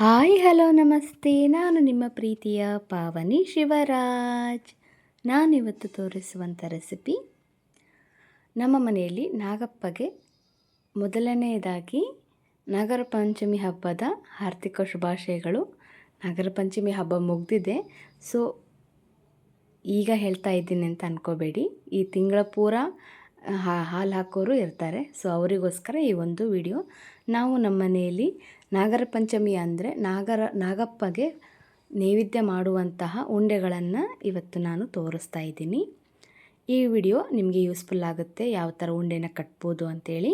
Hi, hello, ನಮಸ್ತೆ. ನಾನು ನಿಮ್ಮ ಪ್ರೀತಿಯ ಪಾವನಿ ಶಿವರಾಜ್. ನಾನಿವತ್ತು ತೋರಿಸುವಂಥ ರೆಸಿಪಿ, ನಮ್ಮ ಮನೆಯಲ್ಲಿ ನಾಗಪ್ಪಗೆ ಮೊದಲನೆಯದಾಗಿ ನಾಗರ ಪಂಚಮಿ ಹಬ್ಬದ ಆರ್ಥಿಕ ಶುಭಾಶಯಗಳು. ನಾಗರ ಪಂಚಮಿ ಹಬ್ಬ ಮುಗಿದಿದೆ. ಸೊ, ಈಗ ಹೇಳ್ತಾ ಇದ್ದೀನಿ ಅಂತ ಅಂದ್ಕೋಬೇಡಿ ಈ ತಿಂಗಳ ಪೂರ ಹಾಲು ಹಾಕೋರು ಇರ್ತಾರೆ. ಸೊ, ಅವರಿಗೋಸ್ಕರ ಈ ಒಂದು ವಿಡಿಯೋ ನಾವು ನಮ್ಮ ಮನೆಯಲ್ಲಿ ನಾಗರ ಪಂಚಮಿ ಅಂದರೆ ನಾಗರ, ನಾಗಪ್ಪಗೆ ನೈವೇದ್ಯ ಮಾಡುವಂತಹ ಉಂಡೆಗಳನ್ನು ಇವತ್ತು ನಾನು ತೋರಿಸ್ತಾ ಇದ್ದೀನಿ. ಈ ವಿಡಿಯೋ ನಿಮಗೆ ಯೂಸ್ಫುಲ್ ಆಗುತ್ತೆ, ಯಾವ ಥರ ಉಂಡೆನ ಕಟ್ಬೋದು ಅಂಥೇಳಿ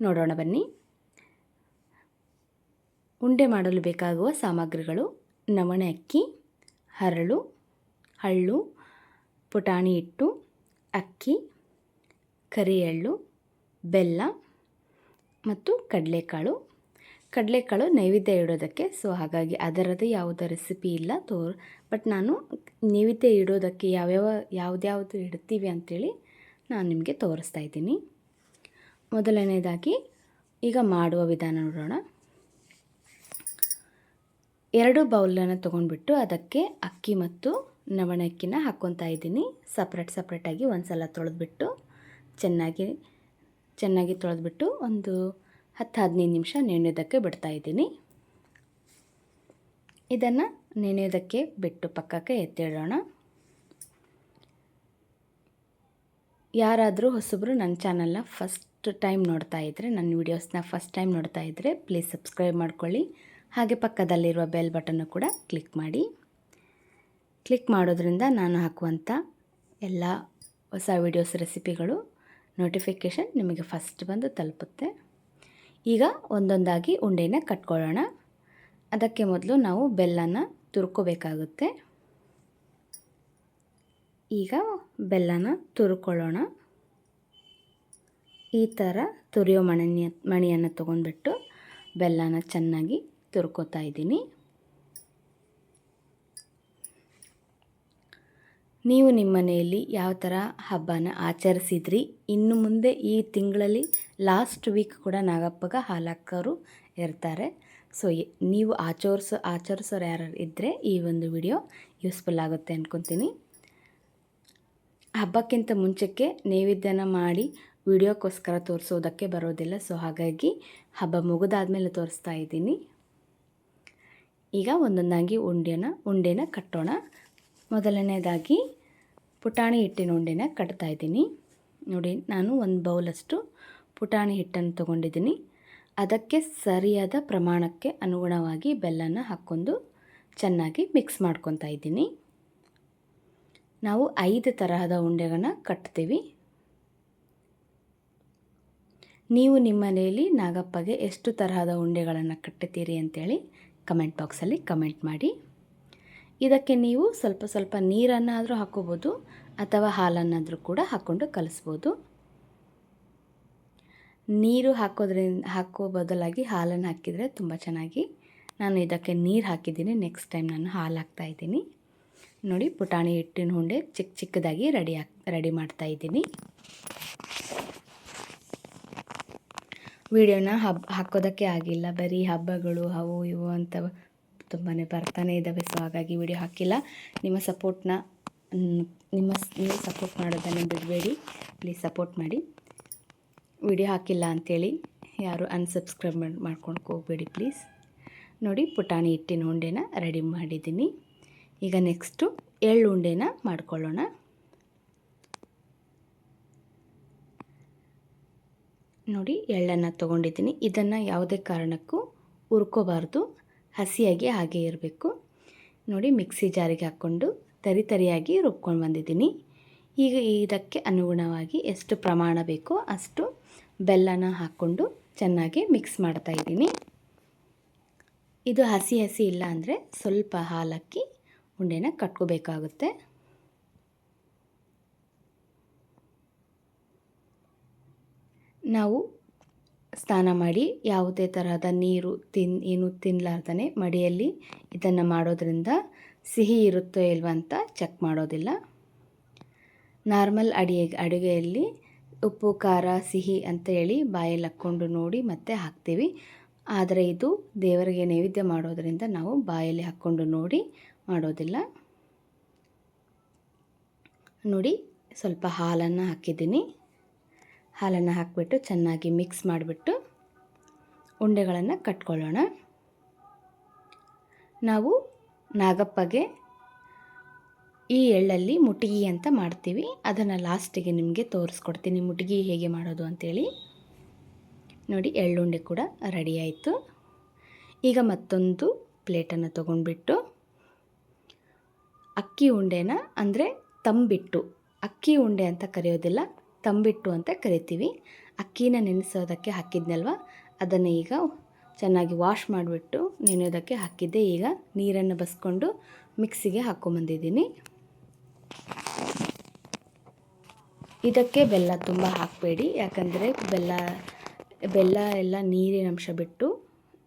ನೋಡೋಣ ಬನ್ನಿ. ಉಂಡೆ ಮಾಡಲು ಬೇಕಾಗುವ ಸಾಮಗ್ರಿಗಳು ನವಣೆ ಅಕ್ಕಿ, ಹರಳು, ಹಳ್ಳು, ಪುಟಾಣಿ ಹಿಟ್ಟು, ಅಕ್ಕಿ ಕರಿ ಎಳ್ಳು ಬೆಲ್ಲ ಮತ್ತು ಕಡಲೆಕಾಳು. ಕಡಲೆಕಾಳು ನೈವೇದ್ಯ ಇಡೋದಕ್ಕೆ. ಸೊ ಹಾಗಾಗಿ ಅದರದ್ದು ಯಾವುದೇ ರೆಸಿಪಿ ಇಲ್ಲ ತೋ ಬಟ್ ನಾನು ನೈವೇದ್ಯ ಇಡೋದಕ್ಕೆ ಯಾವ್ಯಾವ, ಯಾವುದ್ಯಾವುದು ಇಡ್ತೀವಿ ಅಂಥೇಳಿ ನಾನು ನಿಮಗೆ ತೋರಿಸ್ತಾ ಇದ್ದೀನಿ. ಮೊದಲನೇದಾಗಿ ಈಗ ಮಾಡುವ ವಿಧಾನ ನೋಡೋಣ. ಎರಡು ಬೌಲನ್ನು ತೊಗೊಂಡ್ಬಿಟ್ಟು ಅದಕ್ಕೆ ಅಕ್ಕಿ ಮತ್ತು ನವಣೆ ಅಕ್ಕಿನ ಇದ್ದೀನಿ. ಸಪ್ರೇಟ್, ಸಪ್ರೇಟಾಗಿ ಒಂದು ಸಲ ತೊಳೆದ್ಬಿಟ್ಟು ಚೆನ್ನಾಗಿ ಚೆನ್ನಾಗಿ ತೊಳೆದ್ಬಿಟ್ಟು ಒಂದು ಹತ್ತು ಹದಿನೈದು ನಿಮಿಷ ನೆನೆಯೋದಕ್ಕೆ ಬಿಡ್ತಾ ಇದ್ದೀನಿ. ಇದನ್ನು ನೆನೆಯೋದಕ್ಕೆ ಬಿಟ್ಟು ಪಕ್ಕಕ್ಕೆ ಎತ್ತಿಡೋಣ ಯಾರಾದರೂ ಹೊಸಬ್ರು ನನ್ನ ಚಾನಲ್ನ ಫಸ್ಟ್ ಟೈಮ್ ನೋಡ್ತಾ ಇದ್ದರೆ ನನ್ನ ವೀಡಿಯೋಸ್ನ ಫಸ್ಟ್ ಟೈಮ್ ನೋಡ್ತಾ ಇದ್ದರೆ ಪ್ಲೀಸ್ ಸಬ್ಸ್ಕ್ರೈಬ್ ಮಾಡ್ಕೊಳ್ಳಿ. ಹಾಗೆ ಪಕ್ಕದಲ್ಲಿರುವ ಬೆಲ್ ಬಟನ್ನು ಕೂಡ ಕ್ಲಿಕ್ ಮಾಡಿ. ಕ್ಲಿಕ್ ಮಾಡೋದ್ರಿಂದ ನಾನು ಹಾಕುವಂಥ ಎಲ್ಲ ಹೊಸ ವೀಡಿಯೋಸ್, ರೆಸಿಪಿಗಳು, ನೋಟಿಫಿಕೇಷನ್ ನಿಮಗೆ ಫಸ್ಟ್ ಬಂದು ತಲುಪುತ್ತೆ. ಈಗ ಒಂದೊಂದಾಗಿ ಉಂಡೆನ ಕಟ್ಕೊಳ್ಳೋಣ. ಅದಕ್ಕೆ ಮೊದಲು ನಾವು ಬೆಲ್ಲನ ತುರ್ಕೋಬೇಕಾಗುತ್ತೆ. ಈಗ ಬೆಲ್ಲನ ತುರ್ಕೊಳ್ಳೋಣ. ಈ ಥರ ತುರಿಯೋ ಮಣಿಯ ಮಣಿಯನ್ನು ತೊಗೊಂಡ್ಬಿಟ್ಟು ಬೆಲ್ಲನ ಚೆನ್ನಾಗಿ ತುರ್ಕೋತಾ ಇದ್ದೀನಿ. ನೀವು ನಿಮ್ಮ ಮನೆಯಲ್ಲಿ ಯಾವ ಥರ ಹಬ್ಬನ ಆಚರಿಸಿದ್ರಿ? ಇನ್ನು ಮುಂದೆ ಈ ತಿಂಗಳಲ್ಲಿ ಲಾಸ್ಟ್ ವೀಕ್ ಕೂಡ ನಾಗಪ್ಪಗ ಹಾಲಾಕೋರು ಇರ್ತಾರೆ. ಸೊ ನೀವು ಆಚರಿಸೋ, ಆಚರಿಸೋರು ಯಾರು ಇದ್ದರೆ ಈ ಒಂದು ವಿಡಿಯೋ ಯೂಸ್ಫುಲ್ ಆಗುತ್ತೆ ಅಂದ್ಕೊತೀನಿ ಹಬ್ಬಕ್ಕಿಂತ ಮುಂಚೆಕ್ಕೆ ನೈವೇದ್ಯನ ಮಾಡಿ ವಿಡಿಯೋಕ್ಕೋಸ್ಕರ ತೋರಿಸೋದಕ್ಕೆ ಬರೋದಿಲ್ಲ. ಸೊ ಹಾಗಾಗಿ ಹಬ್ಬ ಮುಗಿದಾದ್ಮೇಲೆ ತೋರಿಸ್ತಾ ಇದ್ದೀನಿ. ಈಗ ಒಂದೊಂದಾಗಿ ಉಂಡೆನ ಉಂಡೆನ ಕಟ್ಟೋಣ. ಮೊದಲನೇದಾಗಿ ಪುಟಾಣಿ ಹಿಟ್ಟಿನ ಉಂಡೆನ ಕಟ್ತಾ ಇದ್ದೀನಿ. ನೋಡಿ, ನಾನು ಒಂದು ಬೌಲಷ್ಟು ಪುಟಾಣಿ ಹಿಟ್ಟನ್ನು ತೊಗೊಂಡಿದ್ದೀನಿ. ಅದಕ್ಕೆ ಸರಿಯಾದ ಪ್ರಮಾಣಕ್ಕೆ ಅನುಗುಣವಾಗಿ ಬೆಲ್ಲನ ಹಾಕ್ಕೊಂಡು ಚೆನ್ನಾಗಿ ಮಿಕ್ಸ್ ಮಾಡ್ಕೊತಾ ಇದ್ದೀನಿ. ನಾವು ಐದು ತರಹದ ಉಂಡೆಗಳನ್ನ ಕಟ್ತೀವಿ. ನೀವು ನಿಮ್ಮ ಮನೆಯಲ್ಲಿ ನಾಗಪ್ಪಗೆ ಎಷ್ಟು ತರಹದ ಉಂಡೆಗಳನ್ನು ಕಟ್ಟುತ್ತೀರಿ ಅಂತೇಳಿ ಕಮೆಂಟ್ ಬಾಕ್ಸಲ್ಲಿ ಕಮೆಂಟ್ ಮಾಡಿ. ಇದಕ್ಕೆ ನೀವು ಸ್ವಲ್ಪ ಸ್ವಲ್ಪ ನೀರನ್ನಾದರೂ ಹಾಕೋಬೋದು ಅಥವಾ ಹಾಲನ್ನಾದರೂ ಕೂಡ ಹಾಕ್ಕೊಂಡು ಕಲಿಸ್ಬೋದು. ನೀರು ಹಾಕೋದ್ರಿಂದ, ಹಾಕೋ ಬದಲಾಗಿ ಹಾಲನ್ನು ಹಾಕಿದರೆ ತುಂಬ ಚೆನ್ನಾಗಿ. ನಾನು ಇದಕ್ಕೆ ನೀರು ಹಾಕಿದ್ದೀನಿ. ನೆಕ್ಸ್ಟ್ ಟೈಮ್ ನಾನು ಹಾಲು ಹಾಕ್ತಾಯಿದ್ದೀನಿ ನೋಡಿ, ಪುಟಾಣಿ ಹಿಟ್ಟಿನ ಹುಂಡೆ ಚಿಕ್ಕ ಚಿಕ್ಕದಾಗಿ ರೆಡಿ ಹಾಕ್, ರೆಡಿ ಮಾಡ್ತಾಯಿದ್ದೀನಿ ವಿಡಿಯೋನ ಹಬ್, ಹಾಕೋದಕ್ಕೆ ಆಗಿಲ್ಲ. ಬರೀ ಹಬ್ಬಗಳು, ಅವು ಇವು ಅಂತ ತುಂಬಾ ಬರ್ತಾನೆ ಇದ್ದಾವೆ ಸೊ ಹಾಗಾಗಿ ವಿಡಿಯೋ ಹಾಕಿಲ್ಲ. ನಿಮ್ಮ ಸಪೋರ್ಟ್ನ ನಿಮ್ಮ, ನೀವು ಸಪೋರ್ಟ್ ಮಾಡೋದನ್ನು ಬಿಡಬೇಡಿ. ಪ್ಲೀಸ್ ಸಪೋರ್ಟ್ ಮಾಡಿ. ವಿಡಿಯೋ ಹಾಕಿಲ್ಲ ಅಂಥೇಳಿ ಯಾರು ಅನ್ಸಬ್ಸ್ಕ್ರೈಬ್ ಮಾಡಿ ಮಾಡ್ಕೊಂಡು ಹೋಗಬೇಡಿ ಪ್ಲೀಸ್ ನೋಡಿ, ಪುಟಾಣಿ ಹಿಟ್ಟಿನ ಉಂಡೆನ ರೆಡಿ ಮಾಡಿದ್ದೀನಿ. ಈಗ ನೆಕ್ಸ್ಟು ಎಳ್ಳು ಉಂಡೆನ ಮಾಡ್ಕೊಳ್ಳೋಣ. ನೋಡಿ, ಎಳ್ಳನ್ನು ತೊಗೊಂಡಿದ್ದೀನಿ. ಇದನ್ನು ಯಾವುದೇ ಕಾರಣಕ್ಕೂ ಹುರ್ಕೋಬಾರ್ದು. ಹಸಿಯಾಗಿ ಹಾಗೆ ಇರಬೇಕು. ನೋಡಿ ಮಿಕ್ಸಿ ಜಾರಿಗೆ ಹಾಕ್ಕೊಂಡು ತರಿ ತರಿಯಾಗಿ ರುಬ್ಕೊಂಡು ಬಂದಿದ್ದೀನಿ. ಈಗ ಇದಕ್ಕೆ ಅನುಗುಣವಾಗಿ ಎಷ್ಟು ಪ್ರಮಾಣ ಬೇಕೋ ಅಷ್ಟು ಬೆಲ್ಲನ ಹಾಕ್ಕೊಂಡು ಚೆನ್ನಾಗಿ ಮಿಕ್ಸ್ ಮಾಡ್ತಾ ಇದ್ದೀನಿ. ಇದು ಹಸಿ ಹಸಿ ಇಲ್ಲ ಅಂದರೆ ಸ್ವಲ್ಪ ಹಾಲಕ್ಕಿ ಉಂಡೆನ ಕಟ್ಕೋಬೇಕಾಗುತ್ತೆ. ನಾವು ಸ್ನಾನ ಮಾಡಿ ಯಾವುದೇ ತರಹದ ನೀರು ತಿನ್, ಏನು ತಿನ್ನಲಾರ್ದನೆ ಮಡಿಯಲ್ಲಿ ಇದನ್ನು ಮಾಡೋದ್ರಿಂದ ಸಿಹಿ ಇರುತ್ತೋ ಇಲ್ವ ಅಂತ ಚೆಕ್ ಮಾಡೋದಿಲ್ಲ. ನಾರ್ಮಲ್ ಅಡಿಗೆ, ಅಡುಗೆಯಲ್ಲಿ ಉಪ್ಪು, ಖಾರ, ಸಿಹಿ ಅಂತ ಹೇಳಿ ಬಾಯಲ್ಲಿ ಹಾಕ್ಕೊಂಡು ನೋಡಿ ಮತ್ತೆ ಹಾಕ್ತೀವಿ. ಆದರೆ ಇದು ದೇವರಿಗೆ ನೈವೇದ್ಯ ಮಾಡೋದರಿಂದ ನಾವು ಬಾಯಲ್ಲಿ ಹಾಕ್ಕೊಂಡು ನೋಡಿ ಮಾಡೋದಿಲ್ಲ. ನೋಡಿ ಸ್ವಲ್ಪ ಹಾಲನ್ನು ಹಾಕಿದ್ದೀನಿ. ಹಾಲನ್ನು ಹಾಕಿಬಿಟ್ಟು ಚೆನ್ನಾಗಿ ಮಿಕ್ಸ್ ಮಾಡಿಬಿಟ್ಟು ಉಂಡೆಗಳನ್ನು ಕಟ್ಕೊಳ್ಳೋಣ. ನಾವು ನಾಗಪ್ಪಗೆ ಈ ಎಳ್ಳಲ್ಲಿ ಮುಟಗಿ ಅಂತ ಮಾಡ್ತೀವಿ. ಅದನ್ನು ಲಾಸ್ಟಿಗೆ ನಿಮಗೆ ತೋರಿಸ್ಕೊಡ್ತೀನಿ ಮುಟಗಿ ಹೇಗೆ ಮಾಡೋದು ಅಂತೇಳಿ. ನೋಡಿ, ಎಳ್ಳುಂಡೆ ಕೂಡ ರೆಡಿ ಆಯಿತು. ಈಗ ಮತ್ತೊಂದು ಪ್ಲೇಟನ್ನು ತೊಗೊಂಡ್ಬಿಟ್ಟು ಅಕ್ಕಿ ಉಂಡೆನ ಅಂದರೆ ತಂಬಿಟ್ಟು. ಅಕ್ಕಿ ಉಂಡೆ ಅಂತ ಕರೆಯೋದಿಲ್ಲ ತಂಬಿಟ್ಟು ಅಂತ ಕರಿತೀವಿ. ಅಕ್ಕಿನ ನೆನೆಸೋದಕ್ಕೆ ಹಾಕಿದ್ನಲ್ವ? ಅದನ್ನು ಈಗ ಚೆನ್ನಾಗಿ ವಾಶ್ ಮಾಡಿಬಿಟ್ಟು ನೆನೆಯೋದಕ್ಕೆ ಹಾಕಿದ್ದೆ. ಈಗ ನೀರನ್ನು ಬಸ್ಕೊಂಡು ಮಿಕ್ಸಿಗೆ ಹಾಕ್ಕೊಂಬಂದಿದ್ದೀನಿ ಇದಕ್ಕೆ ಬೆಲ್ಲ ತುಂಬ ಹಾಕಬೇಡಿ. ಯಾಕಂದರೆ ಬೆಲ್ಲ ಬೆಲ್ಲ ಎಲ್ಲ ನೀರಿನ ಅಂಶ ಬಿಟ್ಟು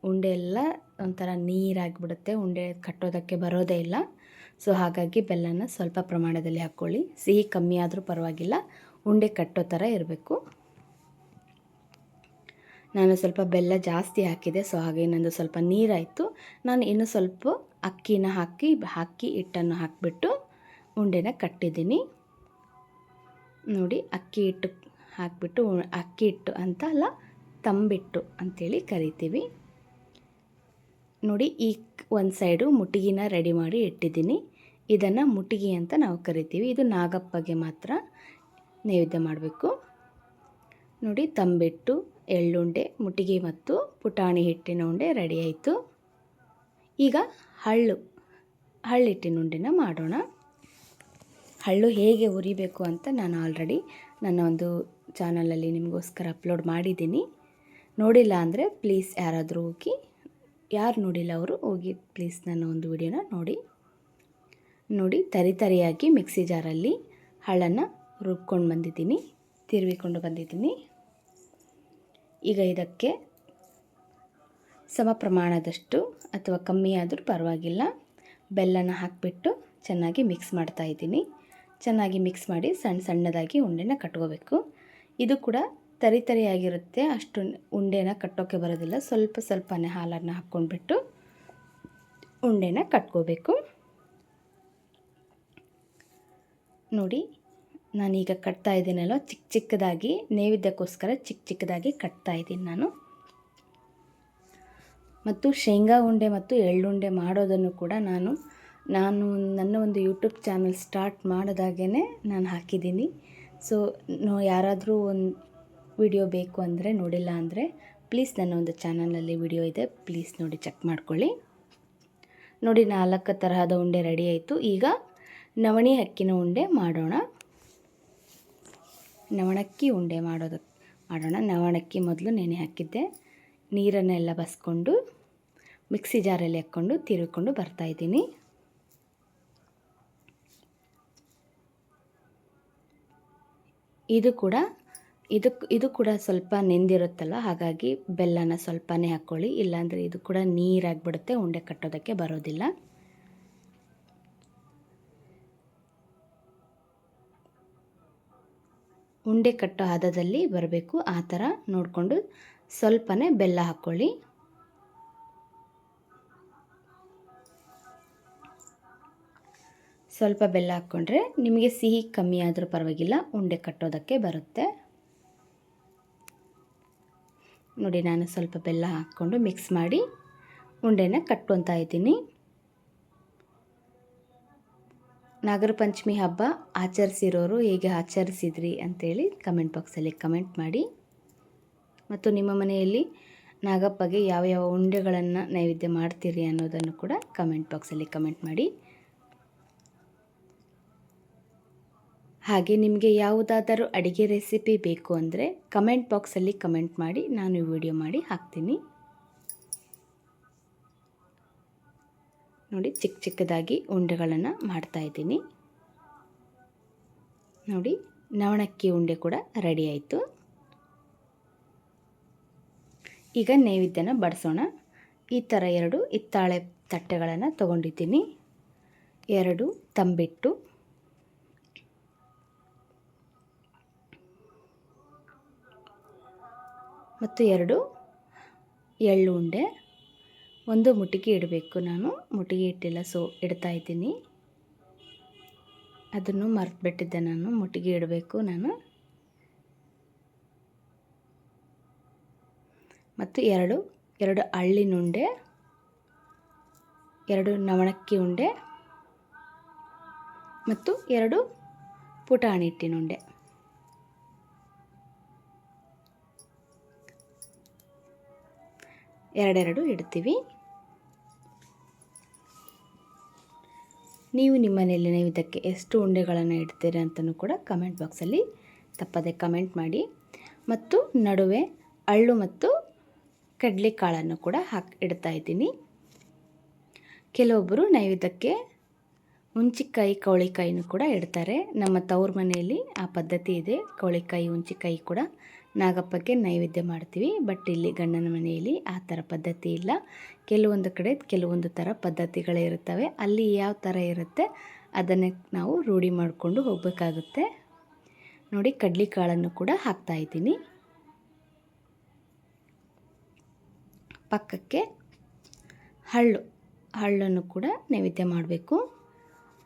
ಉಂಡೆ ಎಲ್ಲ ಒಂಥರ ನೀರಾಗಿಬಿಡುತ್ತೆ. ಉಂಡೆ ಕಟ್ಟೋದಕ್ಕೆ ಬರೋದೇ ಇಲ್ಲ. ಸೊ ಹಾಗಾಗಿ ಬೆಲ್ಲನ ಸ್ವಲ್ಪ ಪ್ರಮಾಣದಲ್ಲಿ ಹಾಕ್ಕೊಳ್ಳಿ. ಸಿಹಿ ಕಮ್ಮಿ ಆದರೂ ಪರವಾಗಿಲ್ಲ. ಉಂಡೆ ಕಟ್ಟೋ ಥರ ಇರಬೇಕು. ನಾನು ಸ್ವಲ್ಪ ಬೆಲ್ಲ ಜಾಸ್ತಿ ಹಾಕಿದೆ, ಸೊ ಹಾಗೆ ನಂದು ಸ್ವಲ್ಪ ನೀರಾಯಿತು. ನಾನು ಇನ್ನೂ ಸ್ವಲ್ಪ ಅಕ್ಕಿನ ಹಾಕಿ ಹಾಕಿ ಹಿಟ್ಟನ್ನು ಹಾಕಿಬಿಟ್ಟು ಉಂಡೆನ ಕಟ್ಟಿದ್ದೀನಿ. ನೋಡಿ, ಅಕ್ಕಿ ಹಿಟ್ಟು ಹಾಕಿಬಿಟ್ಟು ಅಕ್ಕಿ ಹಿಟ್ಟು ಅಂತ ಅಲ್ಲ, ತಂಬಿಟ್ಟು ಅಂಥೇಳಿ ಕರಿತೀವಿ. ನೋಡಿ, ಈ ಒಂದು ಸೈಡು ಮುಟಿಗಿನ ರೆಡಿ ಮಾಡಿ ಇಟ್ಟಿದ್ದೀನಿ. ಇದನ್ನು ಮುಟ್ಟಿಗೆ ಅಂತ ನಾವು ಕರಿತೀವಿ. ಇದು ನಾಗಪ್ಪಗೆ ಮಾತ್ರ. ನೈವೇದ್ಯ ಮಾಡಬೇಕು. ನೋಡಿ, ತಂಬಿಟ್ಟು, ಎಳ್ಳುಂಡೆ, ಮುಟ್ಟಿಗೆ ಮತ್ತು ಪುಟಾಣಿ ಹಿಟ್ಟಿನ ಉಂಡೆ ರೆಡಿ ಆಯಿತು. ಈಗ ಹಳ್ಳು, ಹಳ್ಳಿಟ್ಟಿನ ಉಂಡೆನ ಮಾಡೋಣ. ಹಳ್ಳು ಹೇಗೆ ಉರಿಬೇಕು ಅಂತ ನಾನು ಆಲ್ರೆಡಿ ನನ್ನ ಒಂದು ಚಾನಲಲ್ಲಿ ನಿಮಗೋಸ್ಕರ ಅಪ್ಲೋಡ್ ಮಾಡಿದ್ದೀನಿ. ನೋಡಿಲ್ಲ ಅಂದರೆ ಪ್ಲೀಸ್ ಯಾರಾದರೂ ಹೋಗಿ, ಯಾರು ನೋಡಿಲ್ಲ ಅವರು ಹೋಗಿ ಪ್ಲೀಸ್ ನನ್ನ ಒಂದು ವಿಡಿಯೋನ ನೋಡಿ. ನೋಡಿ, ತರಿ ತರಿಯಾಗಿ ಮಿಕ್ಸಿ ಜಾರಲ್ಲಿ ಹಳ್ಳನ್ನು ರುಬ್ಕೊಂಡು ಬಂದಿದ್ದೀನಿ, ತಿರುವಿಕೊಂಡು ಬಂದಿದ್ದೀನಿ. ಈಗ ಇದಕ್ಕೆ ಸಮ ಪ್ರಮಾಣದಷ್ಟು ಅಥವಾ ಕಮ್ಮಿ ಆದರೂ ಪರವಾಗಿಲ್ಲ. ಬೆಲ್ಲನ ಹಾಕಿಬಿಟ್ಟು ಚೆನ್ನಾಗಿ ಮಿಕ್ಸ್ ಮಾಡ್ತಾ ಇದ್ದೀನಿ. ಚೆನ್ನಾಗಿ ಮಿಕ್ಸ್ ಮಾಡಿ ಸಣ್ಣ ಸಣ್ಣದಾಗಿ ಉಂಡೆನ ಕಟ್ಕೋಬೇಕು. ಇದು ಕೂಡ ತರಿ ತರಿಯಾಗಿರುತ್ತೆ, ಅಷ್ಟು ಉಂಡೆನ ಕಟ್ಟೋಕ್ಕೆ ಬರೋದಿಲ್ಲ. ಸ್ವಲ್ಪ ಸ್ವಲ್ಪನೇ ಹಾಲನ್ನು ಹಾಕ್ಕೊಂಡ್ಬಿಟ್ಟು ಉಂಡೆನ ಕಟ್ಕೋಬೇಕು. ನೋಡಿ ನಾನೀಗ ಕಟ್ತಾ ಇದ್ದೀನಲ್ಲ ಚಿಕ್ಕ ಚಿಕ್ಕದಾಗಿ, ನೈವೇದ್ಯಕ್ಕೋಸ್ಕರ ಚಿಕ್ಕ ಚಿಕ್ಕದಾಗಿ ಕಟ್ತಾ ಇದ್ದೀನಿ ನಾನು. ಮತ್ತು ಶೇಂಗಾ ಉಂಡೆ ಮತ್ತು ಎಳ್ಳುಂಡೆ ಮಾಡೋದನ್ನು ಕೂಡ ನಾನು ನಾನು ನನ್ನ ಒಂದು ಯೂಟ್ಯೂಬ್ ಚಾನಲ್ ಸ್ಟಾರ್ಟ್ ಮಾಡೋದಾಗೇ ನಾನು ಹಾಕಿದ್ದೀನಿ. ಸೊ ಯಾರಾದರೂ ಒಂದು ವಿಡಿಯೋ ಬೇಕು ಅಂದರೆ, ನೋಡಿಲ್ಲ ಅಂದರೆ, ಪ್ಲೀಸ್ ನನ್ನ ಒಂದು ಚಾನಲಲ್ಲಿ ವಿಡಿಯೋ ಇದೆ, ಪ್ಲೀಸ್ ನೋಡಿ ಚೆಕ್ ಮಾಡ್ಕೊಳ್ಳಿ. ನೋಡಿ, ನಾಲ್ಕು ತರಹದ ಉಂಡೆ ರೆಡಿ ಆಯಿತು. ಈಗ ನವಣಿ ಅಕ್ಕಿನ ಉಂಡೆ ಮಾಡೋಣ. ನವಣಕ್ಕಿ ಉಂಡೆ ಮಾಡೋದು. ಮಾಡೋಣ. ನವಣಕ್ಕಿ ಮೊದಲು ನೆನೆ ಹಾಕಿದ್ದೆ. ನೀರನ್ನೆಲ್ಲ ಬಸ್ಕೊಂಡು, ಮಿಕ್ಸಿ ಜಾರಲ್ಲಿ ಹಾಕ್ಕೊಂಡು ತಿರುಕೊಂಡು ಬರ್ತಾಯಿದ್ದೀನಿ ಇದು ಕೂಡ ಇದಕ್ಕೆ ಇದು ಕೂಡ ಸ್ವಲ್ಪ ನೆಂದಿರುತ್ತಲ್ಲ, ಹಾಗಾಗಿ ಬೆಲ್ಲನ ಸ್ವಲ್ಪನೇ ಹಾಕ್ಕೊಳ್ಳಿ. ಇಲ್ಲಾಂದರೆ ಇದು ಕೂಡ ನೀರಾಗಿಬಿಡುತ್ತೆ, ಉಂಡೆ ಕಟ್ಟೋದಕ್ಕೆ ಬರೋದಿಲ್ಲ. ಉಂಡೆ ಕಟ್ಟೋ ಹದದಲ್ಲಿ ಬರಬೇಕು. ಆ ಥರ ನೋಡಿಕೊಂಡು ಸ್ವಲ್ಪನೇ ಬೆಲ್ಲ ಹಾಕ್ಕೊಳ್ಳಿ. ಸ್ವಲ್ಪ ಬೆಲ್ಲ ಹಾಕ್ಕೊಂಡ್ರೆ ನಿಮಗೆ ಸಿಹಿ ಕಮ್ಮಿ ಆದರೂ ಪರವಾಗಿಲ್ಲ, ಉಂಡೆ ಕಟ್ಟೋದಕ್ಕೆ ಬರುತ್ತೆ. ನೋಡಿ, ನಾನು ಸ್ವಲ್ಪ ಬೆಲ್ಲ ಹಾಕ್ಕೊಂಡು ಮಿಕ್ಸ್ ಮಾಡಿ ಉಂಡೆನ ಕಟ್ಕೊತಾ ಇದ್ದೀನಿ. ನಾಗರ ಪಂಚಮಿ ಹಬ್ಬ ಆಚರಿಸಿರೋರು ಹೇಗೆ ಆಚರಿಸಿದ್ರಿ ಅಂತೇಳಿ ಕಮೆಂಟ್ ಬಾಕ್ಸಲ್ಲಿ ಕಮೆಂಟ್ ಮಾಡಿ. ಮತ್ತು ನಿಮ್ಮ ಮನೆಯಲ್ಲಿ ನಾಗಪ್ಪಗೆ ಯಾವ ಯಾವ ಉಂಡೆಗಳನ್ನು ನೈವೇದ್ಯ ಮಾಡ್ತೀರಿ ಅನ್ನೋದನ್ನು ಕೂಡ ಕಮೆಂಟ್ ಬಾಕ್ಸಲ್ಲಿ ಕಮೆಂಟ್ ಮಾಡಿ. ಹಾಗೆ ನಿಮಗೆ ಯಾವುದಾದರೂ ಅಡುಗೆ ರೆಸಿಪಿ ಬೇಕು ಅಂದರೆ ಕಮೆಂಟ್ ಬಾಕ್ಸಲ್ಲಿ ಕಮೆಂಟ್ ಮಾಡಿ, ನಾನು ವಿಡಿಯೋ ಮಾಡಿ ಹಾಕ್ತೀನಿ. ನೋಡಿ ಚಿಕ್ಕ ಚಿಕ್ಕದಾಗಿ ಉಂಡೆಗಳನ್ನು ಮಾಡ್ತಾಯಿದ್ದೀನಿ ನೋಡಿ ನವಣಕ್ಕಿ ಉಂಡೆ ಕೂಡ ರೆಡಿ ಆಯಿತು. ಈಗ ನೈವೇದ್ಯನ ಬಡಿಸೋಣ. ಈ ಥರ ಎರಡು ಹಿತ್ತಾಳೆ ತಟ್ಟೆಗಳನ್ನು ತೊಗೊಂಡಿದ್ದೀನಿ. ಎರಡು ತಂಬಿಟ್ಟು. ಮತ್ತು ಎರಡು ಎಳ್ಳು ಉಂಡೆ. ಒಂದು ಮುಟಿಗೆ ಇಡಬೇಕು ನಾನು. ಮುಟಿಗೆ ಇಟ್ಟಿಲ್ಲ ಸೊ, ಇಡ್ತಾ ಇದ್ದೀನಿ. ಅದನ್ನು ಮರೆತುಬಿಟ್ಟಿದ್ದೆ ನಾನು. ಮುಟಿಗೆ ಇಡಬೇಕು ನಾನು. ಮತ್ತು ಎರಡು ಎರಡು ಹಳ್ಳಿನ ಉಂಡೆ, ಎರಡು ನವಣಕ್ಕಿ ಉಂಡೆ, ಮತ್ತು ಎರಡು ಪುಟಾಣಿ ಹಿಟ್ಟಿನ ಉಂಡೆ. ಎರಡೆರಡು ಇಡ್ತೀವಿ. ನೀವು ನಿಮ್ಮ ಮನೆಯಲ್ಲಿ ನೈವೇದ್ಯಕ್ಕೆ ಎಷ್ಟು ಉಂಡೆಗಳನ್ನು ಇಡ್ತೀರಾ ಅಂತಲೂ ಕೂಡ ಕಮೆಂಟ್ ಬಾಕ್ಸಲ್ಲಿ ತಪ್ಪದೆ ಕಮೆಂಟ್ ಮಾಡಿ. ಮತ್ತು ನಡುವೆ ಅಳ್ಳು ಮತ್ತು ಕಡಲೆಕಾಳನ್ನು ಕೂಡ ಹಾಕಿ, ಇಡ್ತಾ ಇದ್ದೀನಿ. ಕೆಲವೊಬ್ಬರು ನೈವೇದ್ಯಕ್ಕೆ ಹುಂಚಿಕಾಯಿ ಕವಳಿಕಾಯಿನೂ ಕೂಡ ಇಡ್ತಾರೆ. ನಮ್ಮ ತವ್ರ ಮನೆಯಲ್ಲಿ ಆ ಪದ್ಧತಿ ಇದೆ. ಕವಳಿಕಾಯಿ ಹುಂಚಿಕಾಯಿ ಕೂಡ ನಾಗಪ್ಪಗೆ ನೈವೇದ್ಯ ಮಾಡ್ತೀವಿ. ಬಟ್ ಇಲ್ಲಿ ಗಂಡನ ಮನೆಯಲ್ಲಿ ಆ ಥರ ಪದ್ಧತಿ ಇಲ್ಲ. ಕೆಲವೊಂದು ಕಡೆ ಕೆಲವೊಂದು ಥರ ಪದ್ಧತಿಗಳೇ ಇರುತ್ತವೆ. ಅಲ್ಲಿ ಯಾವ ಥರ ಇರುತ್ತೆ ಅದನ್ನೇ ನಾವು ರೂಢಿ ಮಾಡಿಕೊಂಡು ಹೋಗಬೇಕಾಗುತ್ತೆ. ನೋಡಿ, ಕಡ್ಲಿ ಕಾಳನ್ನು ಕೂಡ ಹಾಕ್ತಾಯಿದ್ದೀನಿ ಪಕ್ಕಕ್ಕೆ ಹಳ್ಳು, ಹಳ್ಳನ್ನು ಕೂಡ ನೈವೇದ್ಯ ಮಾಡಬೇಕು.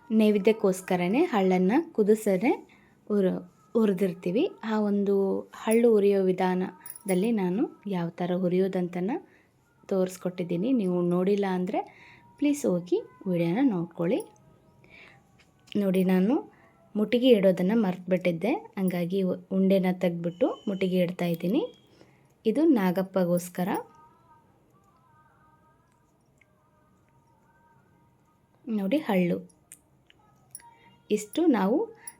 ನೈವೇದ್ಯಕ್ಕೋಸ್ಕರನೇ ಹಳ್ಳನ್ನು ಕುದಿಸದೆ ಉರು ಹುರಿದಿರ್ತೀವಿ. ಆ ಒಂದು ಹಳ್ಳು ಹುರಿಯೋ ವಿಧಾನದಲ್ಲಿ ನಾನು ಯಾವ ಥರ ಹುರಿಯೋದಂತನ ತೋರಿಸ್ಕೊಟ್ಟಿದ್ದೀನಿ. ನೀವು ನೋಡಿಲ್ಲ ಅಂದರೆ ಪ್ಲೀಸ್ ಹೋಗಿ ವಿಡಿಯೋನ ನೋಡ್ಕೊಳ್ಳಿ. ನೋಡಿ, ನಾನು ಮುಟ್ಟಿಗೆ ಇಡೋದನ್ನು ಮರೆತುಬಿಟ್ಟಿದ್ದೆ. ಹಂಗಾಗಿ ಉಂಡೆನ ತೆಗೆದ್ಬಿಟ್ಟು ಮುಟ್ಟಿಗೆ ಇಡ್ತಾ ಇದ್ದೀನಿ. ಇದು ನಾಗಪ್ಪಗೋಸ್ಕರ. ನೋಡಿ, ಹಳ್ಳು. ಇಷ್ಟು ನಾವು